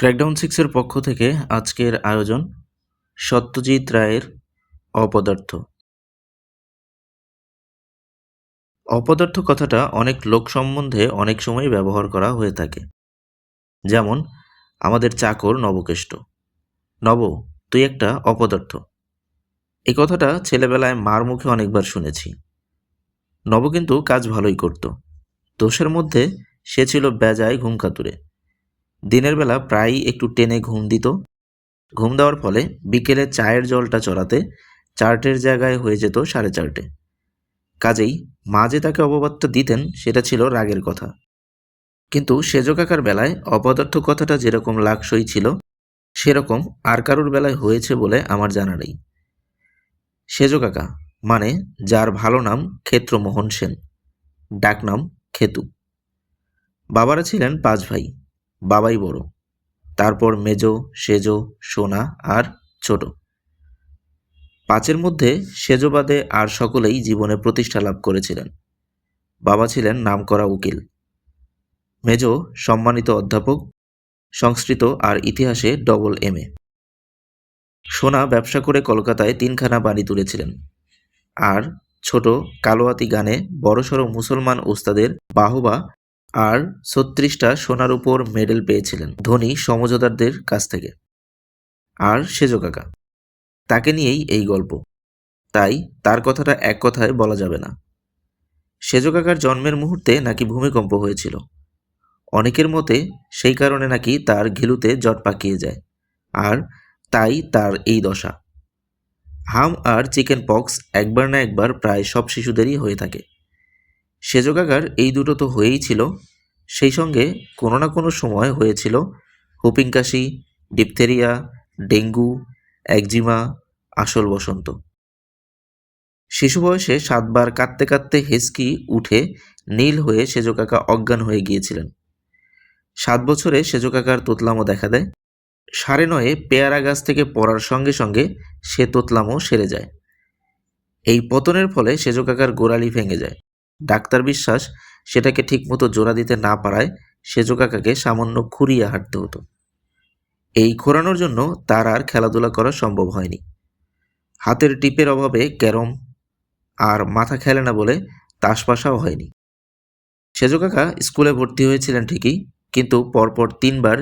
Crackdown সিক্সের পক্ষ থেকে আজকের আয়োজন সত্যজিৎ রায়ের অপদার্থ। অপদার্থ কথাটা অনেক লোক সম্বন্ধে অনেক সময় ব্যবহার করা হয়ে থাকে। যেমন, আমাদের চাকর নবকেষ্ট। নব, তুই একটা অপদার্থ। এই কথাটা ছেলেবেলায় মার মুখে অনেকবার শুনেছি। নব কিন্তু কাজ ভালোই করত। দোষের মধ্যে সে ছিল বেজায় ঘুম কাতুরে দিনের বেলা প্রায়ই একটু টেনে ঘুম দিত। ঘুম দেওয়ার ফলে বিকেলে চায়ের জলটা চড়াতে চারটের জায়গায় হয়ে যেত সাড়ে চারটে। কাজেই মা যে তাকে অপবাদটা দিতেন সেটা ছিল রাগের কথা। কিন্তু সেজ কাকার বেলায় অপদার্থ কথাটা যেরকম লাকসই ছিল, সেরকম আর কারুর বেলায় হয়েছে বলে আমার জানা নেই। সেজ কাকা মানে যার ভালো নাম ক্ষেত্রমোহন সেন, ডাকনাম খেতু। বাবারা ছিলেন পাঁচ ভাই। বাবাই বড়। তারপর মেজো, সেজো, সোনা আর ছোট। পাঁচের মধ্যে সেজো বাদে আর সকলেই জীবনে প্রতিষ্ঠা লাভ করেছিলেন। বাবা ছিলেন নামকরা উকিল। মেজো সম্মানিত অধ্যাপক, সংস্কৃত আর ইতিহাসে ডবল এম এ সোনা ব্যবসা করে কলকাতায় তিনখানা বাড়ি তুলেছিলেন। আর ছোট কালোয়াতি গানে বড়সড় মুসলমান ওস্তাদের বাহবা আর ছত্রিশটা সোনার উপর মেডেল পেয়েছিলেন ধনী সমঝোদারদের কাছ থেকে। আর সেজো কাকা, তাকে নিয়েই এই গল্প। তাই তার কথাটা এক কথায় বলা যাবে না। সেজো কাকার জন্মের মুহূর্তে নাকি ভূমিকম্প হয়েছিল। অনেকের মতে সেই কারণে নাকি তার ঘিলুতে জট পাকিয়ে যায়। আর তাই তার এই দশা। হাম আর চিকেন পক্স একবার না একবার প্রায় সব শিশুদেরই হয়ে থাকে। সেজো কাকার এই দুটো তো হয়েই ছিল। সেই সঙ্গে কোনো না কোনো সময় হয়েছিল হুপিং কাশি, ডিপথেরিয়া, ডেঙ্গু, একজিমা, আসল বসন্ত। শিশু বয়সে সাতবার কাঁদতে কাঁদতে হেসকি উঠে নীল হয়ে সেজো কাকা অজ্ঞান হয়ে গিয়েছিলেন। সাত বছরে সেজো কাকার তোতলামো দেখা দেয়। সাড়ে নয়ে পেয়ারা গাছ থেকে পড়ার সঙ্গে সঙ্গে সে তোতলামও সেরে যায়। এই পতনের ফলে সেজো কাকার গোড়ালি ভেঙে যায়। ডাক্তার বিশ্বাস সেটাকে ঠিকমতো জোড়া দিতে না পারায় সেজো কাকাকে সামান্য খুঁড়িয়ে হাঁটতে হতো। এই ঘোরানোর জন্য তার আর খেলাধুলা করা সম্ভব হয়নি। হাতের টিপের অভাবে ক্যারম আর মাথা খেলে না বলে তাসপাশাও হয়নি। সেজো কাকা স্কুলে ভর্তি হয়েছিলেন ঠিকই, কিন্তু পরপর তিনবার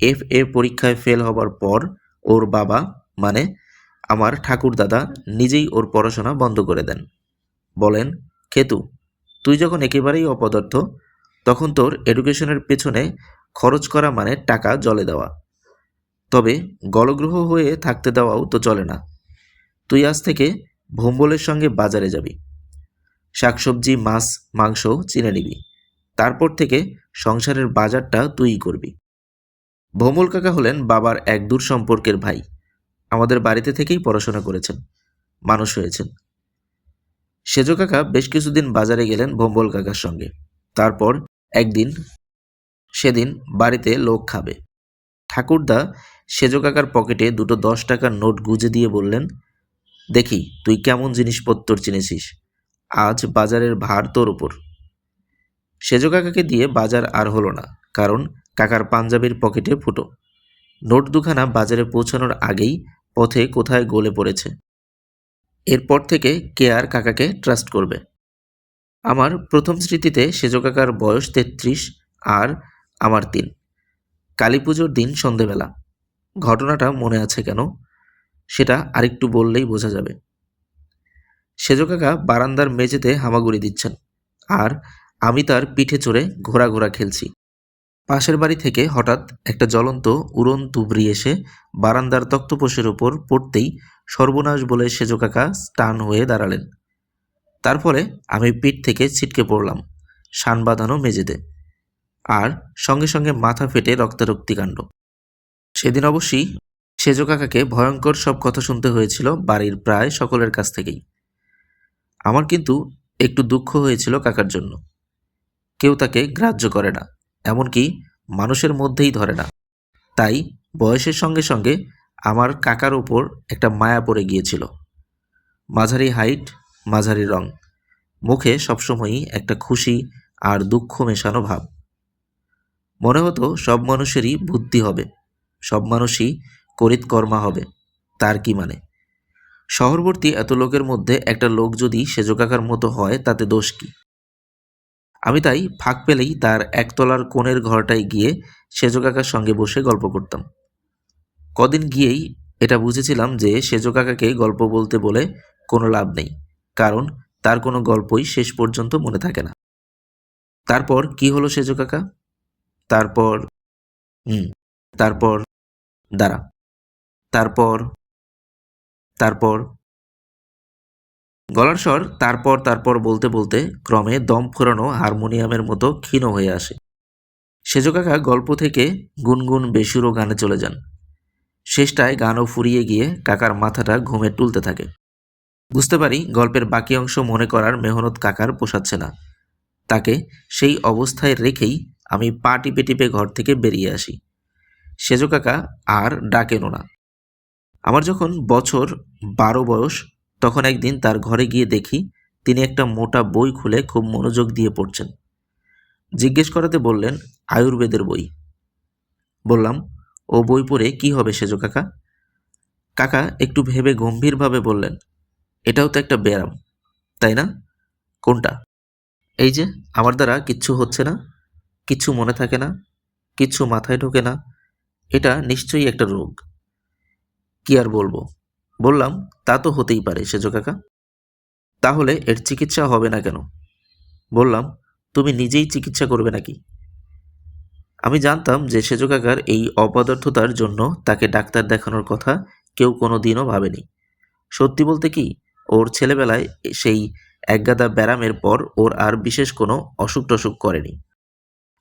এফ এ পরীক্ষায় ফেল হবার পর ওর বাবা মানে আমার ঠাকুর দাদা নিজেই ওর পড়াশোনা বন্ধ করে দেন। বলেন, খেতু তুই যখন একেবারেই অপদার্থ, তখন তোর এডুকেশনের পেছনে খরচ করা মানে টাকা জলে দেওয়া। তবে গলগ্রহ হয়ে থাকতে দেওয়াও তো চলে না। তুই আজ থেকে ভোম্বলের সঙ্গে বাজারে যাবি। শাকসবজি, মাছ, মাংস চিনে নিবি। তারপর থেকে সংসারের বাজারটা তুইই করবি। ভোমল কাকা হলেন বাবার এক দূর সম্পর্কের ভাই। আমাদের বাড়িতে থেকেই পড়াশোনা করেছেন। মানুষ হয়েছেন। সেজো কাকা বেশ কিছুদিন বাজারে গেলেন ভোম্বল কাকার সঙ্গে। তারপর একদিন, সেদিন বাড়িতে লোক খাবে। ঠাকুরদা সেজো কাকার পকেটে দুটো দশ টাকার নোট গুজে দিয়ে বললেন, দেখি, তুই কেমন জিনিসপত্র চিনেছিস? আজ বাজারের ভার তোর উপর। সেজো কাকাকে দিয়ে বাজার আর হলো না, কারণ কাকার পাঞ্জাবির পকেটে ফুটো। নোট দুখানা বাজারে পৌঁছানোর আগেই পথে কোথায় গলে পড়েছে। এরপর থেকে কে আর কাকাকে ট্রাস্ট করবে। আমার প্রথম স্মৃতিতে সেজো কাকার বয়স তেত্রিশ আর আমার তিন। কালী পুজোর দিন সন্ধেবেলা। ঘটনাটা মনে আছে কেন? সেটা আরেকটু বললেই বোঝা যাবে। সেজো কাকা বারান্দার মেঝেতে হামাগুড়ি দিচ্ছেন আর আমি তার পিঠে চড়ে ঘোরা ঘোরা খেলছি। পাশের বাড়ি থেকে হঠাৎ একটা জ্বলন্ত উড়ন তুবড়ি এসে বারান্দার তক্তপোষের ওপর পড়তেই সর্বনাশ বলে সেজো কাকা স্টান হয়ে দাঁড়ালেন। তারপরে আমি পিঠ থেকে ছিটকে পড়লাম, শান বাঁধানো মেঝেতে। আর সঙ্গে সঙ্গে মাথা ফেটে রক্তারক্তি কাণ্ড। সেদিন অবশ্যই সেজো কাকাকে ভয়ঙ্কর সব কথা শুনতে হয়েছিল বাড়ির প্রায় সকলের কাছ থেকেই। আমার কিন্তু একটু দুঃখ হয়েছিল কাকার জন্য। কেউ তাকে গ্রাহ্য করে না, এমনকি মানুষের মধ্যেই ধরে না। তাই বয়সের সঙ্গে সঙ্গে আমার কাকার ওপর একটা মায়া পড়ে গিয়েছিল। মাঝারি হাইট, মাঝারি রং। মুখে সবসময়ই একটা খুশি আর দুঃখ মেশানো ভাব। মনে হতো সব মানুষেরই বুদ্ধি হবে, সব মানুষই করিতকর্মা হবে, তার কি মানে? শহরবর্তী এত লোকের মধ্যে একটা লোক যদি সেজো কাকার মতো হয়, তাতে দোষ কি? আমি তাই ফাঁক পেলেই তার একতলার কোণের ঘরটায় গিয়ে সেজো কাকার সঙ্গে বসে গল্প করতাম। কদিন গিয়েই এটা বুঝেছিলাম যে সেজো কাকাকে গল্প বলতে বলে কোনো লাভ নেই, কারণ তার কোনো গল্পই শেষ পর্যন্ত মনে থাকে না। তারপর কি হলো সেজো কাকা? তারপর, হুম, তারপর, দাঁড়া, তারপর তারপর। গলার স্বর তারপর তারপর বলতে বলতে ক্রমে দম ফোরানো হারমোনিয়ামের মতো ক্ষীণ হয়ে আসে। সেজো কাকা গল্প থেকে গুনগুন বেসুরো গানে চলে যান। শেষটায় গানও ফুরিয়ে গিয়ে কাকার মাথাটা ঘুমে তুলতে থাকে। বুঝতে পারি গল্পের বাকি অংশ মনে করার মেহনত কাকার পোষাচ্ছে না। তাকে সেই অবস্থায় রেখেই আমি পা টিপে টিপে ঘর থেকে বেরিয়ে আসি। সেজো কাকা আর ডাকেনও না। আমার যখন বছর বারো বয়স, তখন একদিন তার ঘরে গিয়ে দেখি তিনি একটা মোটা বই খুলে খুব মনোযোগ দিয়ে পড়ছেন। জিজ্ঞেস করাতে বললেন, আয়ুর্বেদের বই? বললাম ও বই পড়ে কি হবে সেজো কাকা? কাকা একটু ভেবে গম্ভীরভাবে বললেন, এটাও তো একটা ব্যায়াম, তাই না? কোনটা? এই যে, আমার দ্বারা কিচ্ছু হচ্ছে না, কিচ্ছু মনে থাকে না, কিচ্ছু মাথায় ঢোকে না, এটা নিশ্চয়ই একটা রোগ। কি আর বলব? বললাম, তা তো হতেই পারে, সেজো কাকা। তাহলে এর চিকিৎসা হবে না কেন? বললাম, তুমি নিজেই চিকিৎসা করবে নাকি? আমি জানতাম যে সেজো কাকার এই অপদার্থতার জন্য তাকে ডাক্তার দেখানোর কথা কেউ কোনো দিনও ভাবেনি। সত্যি বলতে কি, ওর ছেলেবেলায় সেই একগাদা ব্যারামের পর ওর আর বিশেষ কোনো অসুখ টসুখ করেনি।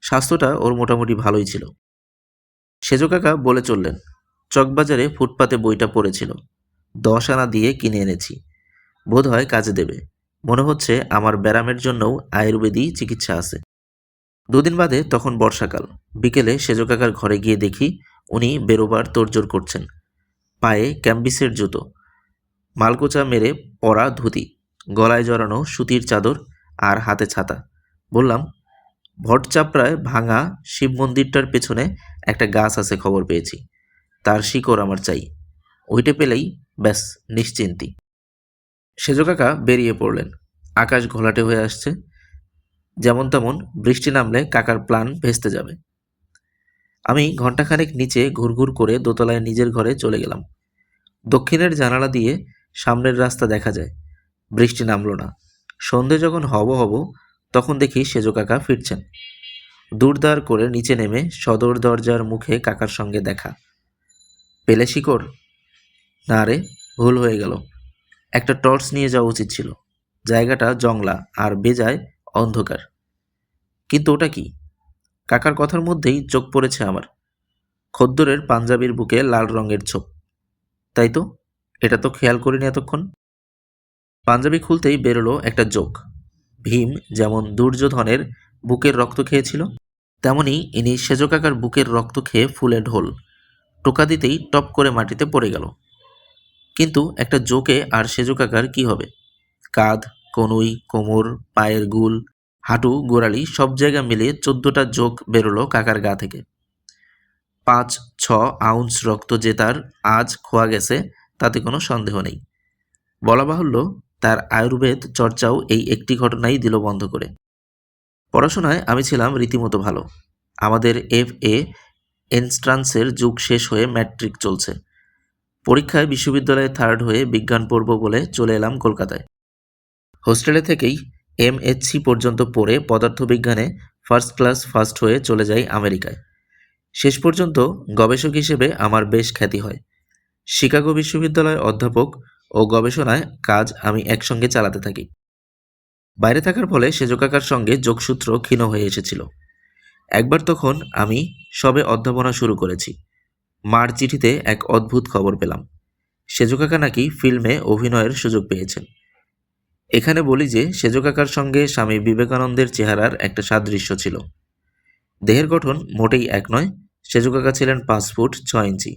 স্বাস্থ্যটা ওর মোটামুটি ভালোই ছিল। সেজো কাকা বলে চললেন, চকবাজারে ফুটপাতে বইটা পড়েছিল। দশ আনা দিয়ে কিনে এনেছি। বোধ হয় কাজে দেবে। মনে হচ্ছে আমার ব্যারামের জন্যও আয়ুর্বেদী চিকিৎসা আছে। দুদিন বাদে তখন বর্ষাকাল। বিকেলে সেজো কাকার ঘরে গিয়ে দেখি উনি বেরোবার তোড়জোড় করছেন। পায়ে ক্যাম্বিসের জুতো, মালকোচা মেরে পরা ধুতি, গলায় জড়ানো সুতির চাদর আর হাতে ছাতা। বললাম ভটচাপড়ায় ভাঙা শিব মন্দিরটার পেছনে একটা গাছ আছে খবর পেয়েছি। তার শিকড় আমার চাই। ওইটা পেলেই ব্যাস, নিশ্চিন্তি। সেজো কাকা বেরিয়ে পড়লেন। আকাশ ঘোলাটে হয়ে আসছে। যেমন তেমন বৃষ্টি নামলে কাকার প্ল্যান ভেস্তে যাবে। আমি ঘন্টাখানেক নিচে ঘুরঘুর করে দোতলায় নিজের ঘরে চলে গেলাম। দক্ষিণের জানালা দিয়ে সামনের রাস্তা দেখা যায়। বৃষ্টি নামলো না। সন্ধে যখন হব হব, তখন দেখি সেজো কাকা ফিরছেন। দূরদার করে নিচে নেমে সদর দরজার মুখে কাকার সঙ্গে দেখা। পেলে শিকড়? না রে, ভুল হয়ে গেল। একটা টর্চ নিয়ে যাওয়া উচিত ছিল। জায়গাটা জংলা আর বেজায় অন্ধকার। কিন্তু ওটা কি? কাকার কথার মধ্যেই চোখ পড়েছে আমার। খদ্দরের পাঞ্জাবির বুকে লাল রঙের ছোপ। তাই তো? এটা তো খেয়াল করিনি এতক্ষণ। পাঞ্জাবি খুলতেই বেরোলো একটা জোক। ভীম যেমন দুর্যোধনের বুকের রক্ত খেয়েছিল, তেমনি ইনি সেজো কাকার বুকের রক্ত খেয়ে ফুলে ঢোল। টোকা দিতেই টপ করে মাটিতে পড়ে গেল। কিন্তু একটা জোকে আর সেজো কাকার কি হবে? কাঁধ, কনুই, কোমর, পায়ের গুল হাঁটু, গোড়ালি সব জায়গা মিলিয়ে চোদ্দটা যোগ বেরোলো কাকার গা থেকে। পাঁচ, ছ আউন্স রক্ত যে তার আজ খোয়া গেছে, তাতে কোনো সন্দেহ নেই। বলা বাহুল্য, তার আয়ুর্বেদ চর্চাও এই একটি ঘটনাই দিল বন্ধ করে। পড়াশোনায় আমি ছিলাম রীতিমতো ভালো। আমাদের এফ এ এনস্ট্রান্সের যুগ শেষ হয়ে ম্যাট্রিক চলছে। পরীক্ষায় বিশ্ববিদ্যালয়ে থার্ড হয়ে বিজ্ঞান পড়ব বলে চলে এলাম কলকাতায়। হোস্টেলে থেকেই এম সি পর্যন্ত পড়ে পদার্থবিজ্ঞানে ফার্স্ট ক্লাস ফার্স্ট হয়ে চলে যাই আমেরিকায়। শেষ পর্যন্ত গবেষক হিসেবে আমার বেশ খ্যাতি হয়। শিকাগো বিশ্ববিদ্যালয়ের অধ্যাপক ও গবেষণায় কাজ আমি একসঙ্গে চালাতে থাকি। বাইরে থাকার ফলে সেজো কাকার সঙ্গে যোগসূত্র ক্ষীণ হয়ে এসেছিল। একবার তখন আমি সবে অধ্যাপনা শুরু করেছি। মার চিঠিতে এক অদ্ভুত খবর পেলাম। সেজো কাকা নাকি ফিল্মে অভিনয়ের সুযোগ পেয়েছেন। এখানে বলি যে সেজো কাকার সঙ্গে স্বামী বিবেকানন্দের চেহারার একটা সাদৃশ্য ছিল। দেহের গঠন মোটেই এক নয় সেজো কাকা ছিলেন পাঁচ ফুট ছয় ইঞ্চি।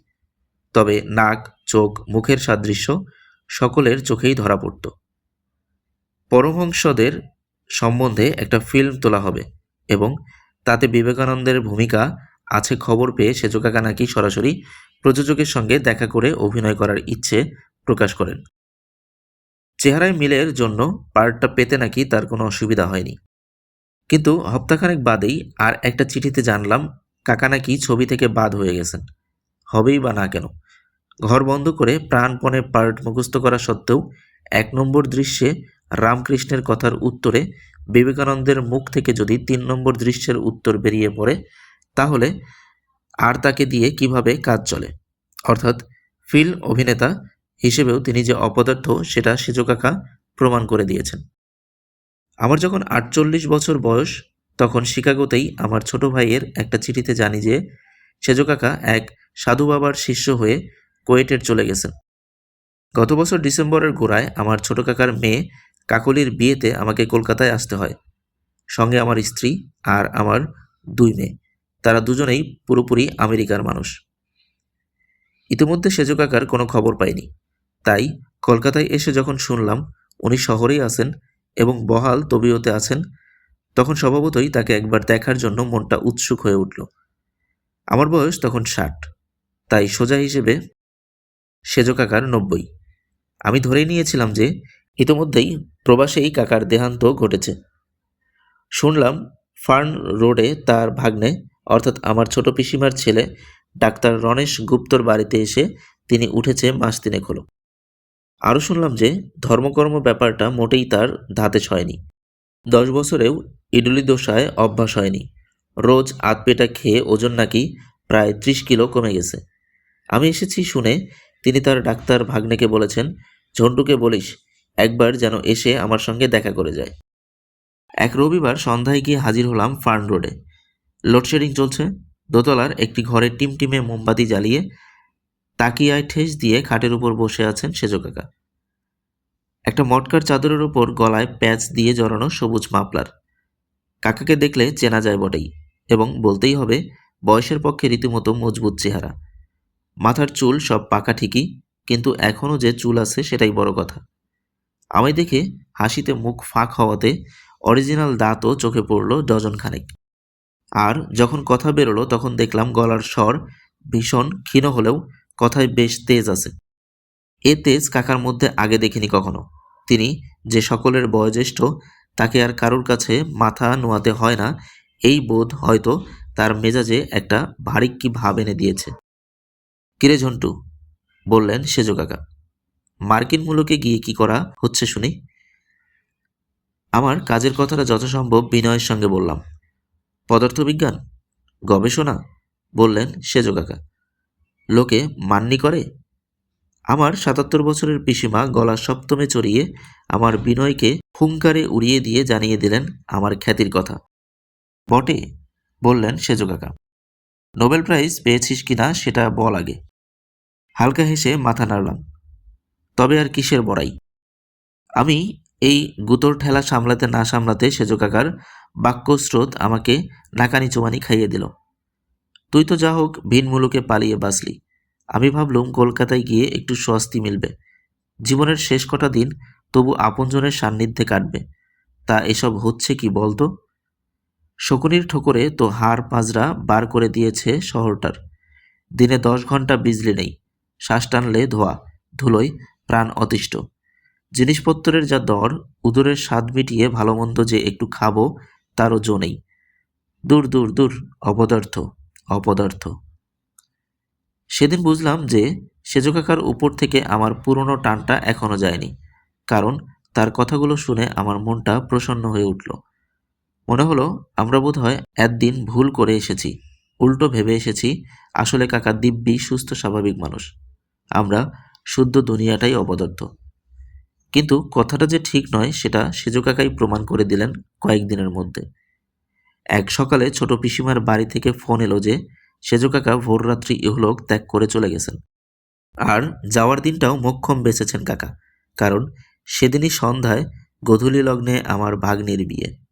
তবে নাক, চোখ, মুখের সাদৃশ্য সকলের চোখেই ধরা পড়ত। পরমহংসদের সম্বন্ধে একটা ফিল্ম তোলা হবে এবং তাতে বিবেকানন্দের ভূমিকা আছে খবর পেয়ে সেজো কাকা নাকি সরাসরি প্রযোজকের সঙ্গে দেখা করে অভিনয় করার ইচ্ছে প্রকাশ করেন। চেহারায় মিলের জন্য পার্টটা পেতে নাকি তার কোনো অসুবিধা হয়নি। কিন্তু হপ্তাখানেক বাদেই আর একটা চিঠিতে জানলাম, কাকা নাকি ছবি থেকে বাদ হয়ে গেছেন। হবেই বা না কেন? ঘর বন্ধ করে প্রাণপণে পার্ট মুখস্থ করা সত্ত্বেও এক নম্বর দৃশ্যে রামকৃষ্ণের কথার উত্তরে বিবেকানন্দের মুখ থেকে যদি তিন নম্বর দৃশ্যের উত্তর বেরিয়ে পড়ে, তাহলে আর তাকে দিয়ে কীভাবে কাজ চলে? অর্থাৎ ফিল্ম অভিনেতা হিসেবেও তিনি যে অপদার্থ, সেটা সেজো কাকা প্রমাণ করে দিয়েছেন। আমার যখন আটচল্লিশ বছর বয়স, তখন শিকাগোতেই আমার ছোট ভাইয়ের একটা চিঠিতে জানি যে, সেজো কাকা এক সাধু বাবার শিষ্য হয়ে কোয়েটের চলে গেছেন। গত বছর ডিসেম্বরের গোড়ায় আমার ছোট কাকার মেয়ে কাকলির বিয়েতে আমাকে কলকাতায় আসতে হয়। সঙ্গে আমার স্ত্রী আর আমার দুই মেয়ে। তারা দুজনেই পুরোপুরি আমেরিকার মানুষ। ইতিমধ্যে সেজো কাকার কোনো খবর পাইনি। তাই কলকাতায় এসে যখন শুনলাম, উনি শহরেই আছেন এবং বহাল তবিয়তে আছেন, তখন স্বভাবতই তাকে একবার দেখার জন্য মনটা উৎসুক হয়ে উঠল। আমার বয়স তখন ষাট। তাই সোজা হিসেবে সেজো কাকার নব্বই। আমি ধরেই নিয়েছিলাম যে ইতোমধ্যেই প্রবাসেই কাকার দেহান্ত ঘটেছে। শুনলাম ফার্ন রোডে তার ভাগ্নে, অর্থাৎ আমার ছোট পিসিমার ছেলে, ডাক্তার রণেশ গুপ্তর বাড়িতে এসে তিনি উঠেছে মাস তিনেক হলো। আরও শুনলাম যে ধর্মকর্ম ব্যাপারটা মোটেই তার ধাতে ছয়নি দশ বছরেও ইডলি দোসায় অভ্যাস হয়নি। রোজ আতপেটা খেয়ে ওজন নাকি প্রায় ত্রিশ কিলো কমে গেছে। আমি এসেছি শুনে তিনি তার ডাক্তার ভাগ্নেকে বলেছেন, ঝন্টুকে বলিস, একবার যেন এসে আমার সঙ্গে দেখা করে যায়। এক রবিবার সন্ধ্যায় গিয়ে হাজির হলাম ফার্ন রোডে। লোডশেডিং চলছে। দোতলার একটি ঘরে টিমটিমে মোমবাতি জ্বালিয়ে তাকিয়ায় ঠেস দিয়ে খাটের উপর বসে আছেন সেজো কাকা। একটা মটকার চাদরের উপর গলায় প্যাচ দিয়ে জড়ানো সবুজ মাপলার কাকাকে দেখলে চেনা যায় বটেই এবং বলতেই হবে, বয়সের পক্ষে রীতিমতো মজবুত চেহারা। মাথার চুল সব পাকা ঠিকই, কিন্তু এখনও যে চুল আছে সেটাই বড় কথা। আমায় দেখে হাসিতে মুখ ফাঁক হওয়াতে অরিজিনাল দাঁতও চোখে পড়ল ডজন খানেক আর যখন কথা বেরোলো তখন দেখলাম গলার স্বর ভীষণ ক্ষীণ হলেও কথায় বেশ তেজ আছে। এ তেজ কাকার মধ্যে আগে দেখিনি কখনো। তিনি যে সকলের বয়োজ্যেষ্ঠ, তাকে আর কারোর কাছে মাথা নোয়াতে হয় না, এই বোধ হয়তো তার মেজাজে একটা ভারিক্কি ভাব এনে দিয়েছে। কিরে ঝন্টু? বললেন সেজো কাকা। মার্কিন মূলকে গিয়ে কি করা হচ্ছে শুনি? আমার কাজের কথাটা যথাসম্ভব বিনয়ের সঙ্গে বললাম। পদার্থবিজ্ঞান? গবেষণা? বললেন সেজো কাকা। লোকে মান্নি করে? আমার সাতাত্তর বছরের পিসিমা গলা সপ্তমে চড়িয়ে আমার বিনয়কে হুঙ্কারে উড়িয়ে দিয়ে জানিয়ে দিলেন আমার খ্যাতির কথা। বটে, বললেন সেজো কাকা। নোবেল প্রাইজ পেয়েছিস কিনা সেটা বল আগে। হালকা হেসে মাথা নাড়লাম। তবে আর কিসের বড়াই। আমি এই গুতর ঠেলা সামলাতে না সামলাতে সেজো কাকার বাক্যস্রোত আমাকে নাকানি চুমানি খাইয়ে দিল। তুই তো যা হোক, ভিন মুলুকে পালিয়ে বাঁচলি। আমি ভাবলুম কলকাতায় গিয়ে একটু স্বস্তি মিলবে। জীবনের শেষ কটা দিন তবু আপনজনের সান্নিধ্যে কাটবে। তা এসব হচ্ছে কি বলতো? শকুনির ঠোকরে তো হাড় পাঁজরা বার করে দিয়েছে শহরটার। দিনে দশ ঘণ্টা বিজলি নেই। শ্বাস টানলে ধোয়া, ধুলোয় প্রাণ অতিষ্ঠ। জিনিসপত্রের যা দর, উদরের স্বাদ মিটিয়ে ভালো মন্দ যে একটু খাব, তারও জো নেই। দূর দূর দূর, অপদার্থ। অপদার্থ। সেদিন বুঝলাম যে সেজো কাকার উপর থেকে আমার পুরনো টানটা এখনও যায়নি, কারণ তার কথাগুলো শুনে আমার মনটা প্রসন্ন হয়ে উঠল। মনে হলো, আমরা বোধ হয় একদিন ভুল করে এসেছি, উল্টো ভেবে এসেছি, আসলে কাকা দিব্যি, সুস্থ, স্বাভাবিক মানুষ। আমরা শুদ্ধ দুনিয়াটাই অপদার্থ। কিন্তু কথাটা যে ঠিক নয়, সেটা সেজো কাকাই প্রমাণ করে দিলেন কয়েকদিনের মধ্যে। এক সকালে ছোট পিসিমার বাড়ি থেকে ফোন এলো যে, সেজো কাকা ভোররাত্রি ইহলোক ত্যাগ করে চলে গেছেন। আর যাওয়ার দিনটাও মোক্ষম বেঁচেছেন কাকা, কারণ সেদিনই সন্ধ্যায় গধূলি লগ্নে আমার ভাগ্নের বিয়ে।